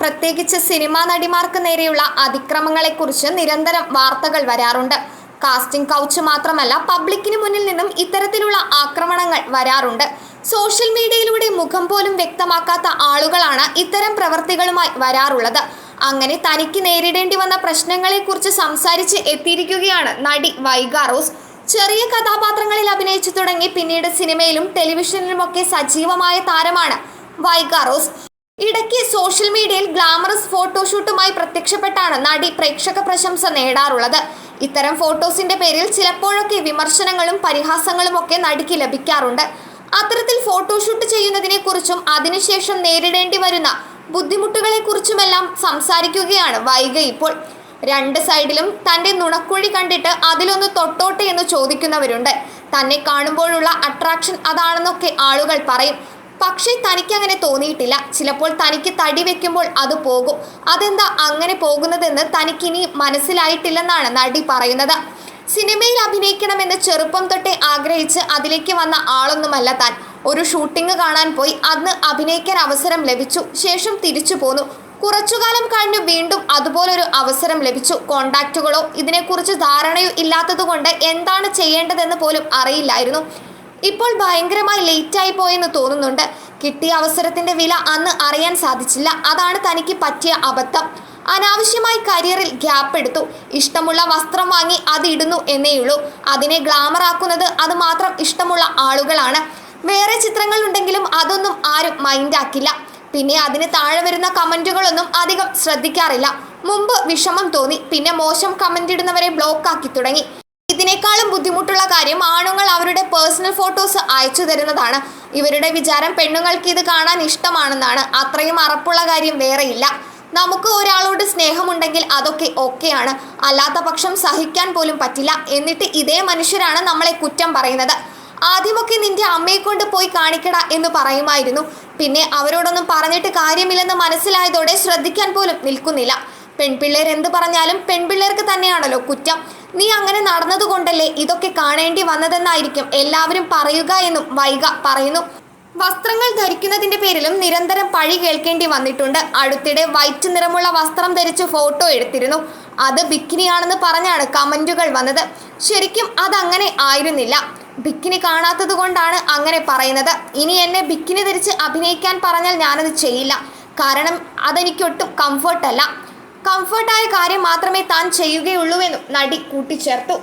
പ്രത്യേകിച്ച് സിനിമാ നടിമാർക്ക് നേരെയുള്ള അതിക്രമങ്ങളെക്കുറിച്ച് നിരന്തരം വാർത്തകൾ വരാറുണ്ട്. കാസ്റ്റിംഗ് കൗച്ച് മാത്രമല്ല പബ്ലിക്കിന് മുന്നിൽ നിന്നും ഇത്തരത്തിലുള്ള ആക്രമണങ്ങൾ വരാറുണ്ട്. സോഷ്യൽ മീഡിയയിലൂടെ മുഖം പോലും വ്യക്തമാക്കാത്ത ആളുകളാണ് ഇത്തരം പ്രവർത്തികളുമായി വരാറുള്ളത്. അങ്ങനെ തനിക്ക് നേരിടേണ്ടി വന്ന പ്രശ്നങ്ങളെക്കുറിച്ച് സംസാരിച്ച് എത്തിയിരിക്കുകയാണ് നടി വൈഗാറോസ് ചെറിയ കഥാപാത്രങ്ങളിൽ അഭിനയിച്ചു തുടങ്ങി പിന്നീട് സിനിമയിലും ടെലിവിഷനിലുമൊക്കെ സജീവമായ താരമാണ് വൈഗ റോസ്. ഇടയ്ക്ക് സോഷ്യൽ മീഡിയയിൽ ഗ്ലാമറസ് ഫോട്ടോഷൂട്ടുമായി പ്രത്യക്ഷപ്പെട്ടാണ് നടി പ്രേക്ഷക പ്രശംസ നേടാറുള്ളത്. ഇത്തരം ഫോട്ടോസിന്റെ പേരിൽ ചിലപ്പോഴൊക്കെ വിമർശനങ്ങളും പരിഹാസങ്ങളും ഒക്കെ നടിക്ക് ലഭിക്കാറുണ്ട്. അത്തരത്തിൽ ഫോട്ടോഷൂട്ട് ചെയ്യുന്നതിനെ കുറിച്ചും അതിനുശേഷം നേരിടേണ്ടി വരുന്ന ബുദ്ധിമുട്ടുകളെ കുറിച്ചുമെല്ലാം സംസാരിക്കുകയാണ് വൈഗ ഇപ്പോൾ. രണ്ട് സൈഡിലും തന്റെ നുണക്കുഴി കണ്ടിട്ട് അതിലൊന്ന് തൊട്ടോട്ടെ എന്ന് ചോദിക്കുന്നവരുണ്ട്. തന്നെ കാണുമ്പോഴുള്ള അട്രാക്ഷൻ അതാണെന്നൊക്കെ ആളുകൾ പറയും. പക്ഷേ തനിക്ക് അങ്ങനെ തോന്നിയിട്ടില്ല. ചിലപ്പോൾ തനിക്ക് തടി വെക്കുമ്പോൾ അത് പോകും. അതെന്താ അങ്ങനെ പോകുന്നതെന്ന് തനിക്കിനി മനസ്സിലായിട്ടില്ലെന്നാണ് നടി പറയുന്നത്. സിനിമയിൽ അഭിനയിക്കണമെന്ന് ചെറുപ്പം തൊട്ടേ ആഗ്രഹിച്ച് അതിലേക്ക് വന്ന ആളൊന്നുമല്ല താൻ. ഒരു ഷൂട്ടിംഗ് കാണാൻ പോയി. അന്ന് അഭിനയിക്കാൻ അവസരം ലഭിച്ചു. ശേഷം തിരിച്ചു പോന്നു. കുറച്ചുകാലം കഴിഞ്ഞു വീണ്ടും അതുപോലൊരു അവസരം ലഭിച്ചു. കോണ്ടാക്റ്റുകളോ ഇതിനെക്കുറിച്ച് ധാരണയോ ഇല്ലാത്തതുകൊണ്ട് എന്താണ് ചെയ്യേണ്ടതെന്ന് പോലും അറിയില്ലായിരുന്നു. ഇപ്പോൾ ഭയങ്കരമായി ആയി പോയെന്ന് തോന്നുന്നുണ്ട്. കിട്ടിയ അവസരത്തിന്റെ വില അന്ന് അറിയാൻ സാധിച്ചില്ല. അതാണ് തനിക്ക് പറ്റിയ അബദ്ധം. അനാവശ്യമായി കരിയറിൽ ഗ്യാപ്പ് എടുത്തു. ഇഷ്ടമുള്ള വസ്ത്രം വാങ്ങി അത് ഇടുന്നു എന്നേയുള്ളൂ അതിനെ ഗ്ലാമർ ആക്കുന്നത് അത് മാത്രം ഇഷ്ടമുള്ള ആളുകളാണ്. വേറെ ചിത്രങ്ങൾ ഉണ്ടെങ്കിലും അതൊന്നും ആരും മൈൻഡാക്കില്ല പിന്നെ അതിന് താഴെ വരുന്ന കമന്റുകളൊന്നും അധികം ശ്രദ്ധിക്കാറില്ല. മുമ്പ് വിഷമം തോന്നി. പിന്നെ മോശം കമന്റ് ഇടുന്നവരെ ബ്ലോക്ക് ആക്കി തുടങ്ങി. ഇതിനേക്കാളും ബുദ്ധിമുട്ടുള്ള കാര്യം ആണുങ്ങൾ അവരുടെ പേഴ്സണൽ ഫോട്ടോസ് അയച്ചു തരുന്നതാണ്. ഇവരുടെ വിചാരം പെണ്ണുങ്ങൾക്ക് ഇത് കാണാൻ ഇഷ്ടമാണെന്നാണ്. അത്രയും അറപ്പുള്ള കാര്യം വേറെയില്ല നമുക്ക് ഒരാളോട് സ്നേഹമുണ്ടെങ്കിൽ അതൊക്കെ ഓക്കെയാണ് അല്ലാത്ത പക്ഷം സഹിക്കാൻ പോലും പറ്റില്ല. എന്നിട്ട് ഇതേ മനുഷ്യരാണ് നമ്മളെ കുറ്റം പറയുന്നത്. ആദ്യമൊക്കെ നിന്റെ അമ്മയെ കൊണ്ട് പോയി കാണിക്കട എന്ന് പറയുമായിരുന്നു. പിന്നെ അവരോടൊന്നും പറഞ്ഞിട്ട് കാര്യമില്ലെന്ന് മനസ്സിലായതോടെ ശ്രദ്ധിക്കാൻ പോലും നിൽക്കുന്നില്ല. പെൺപിള്ളേർ എന്ത് പറഞ്ഞാലും പെൺപിള്ളേർക്ക് തന്നെയാണല്ലോ കുറ്റം. നീ അങ്ങനെ നടന്നതുകൊണ്ടല്ലേ ഇതൊക്കെ കാണേണ്ടി വന്നതെന്നായിരിക്കും എല്ലാവരും പറയുക എന്നും വൈഗ പറയുന്നു. വസ്ത്രങ്ങൾ ധരിക്കുന്നതിന്റെ പേരിലും നിരന്തരം പഴി കേൾക്കേണ്ടി വന്നിട്ടുണ്ട്. അടുത്തിടെ വൈറ്റ് നിറമുള്ള വസ്ത്രം ധരിച്ച് ഫോട്ടോ എടുത്തിരുന്നു. അത് ബിക്കിനിയാണെന്ന് പറഞ്ഞാണ് കമന്റുകൾ വന്നത്. ശരിക്കും അതങ്ങനെ ആയിരുന്നില്ല. ബിക്കിനി കാണാത്തത് കൊണ്ടാണ് അങ്ങനെ പറയുന്നത്. ഇനി എന്നെ ബിക്കിനി ധരിച്ച് അഭിനയിക്കാൻ പറഞ്ഞാൽ ഞാനത് ചെയ്യില്ല. കാരണം അതെനിക്കൊട്ടും കംഫർട്ടല്ല കംഫർട്ടായ കാര്യം മാത്രമേ താൻ ചെയ്യുകയുള്ളൂവെന്നും നടി കൂട്ടിച്ചേർത്തു.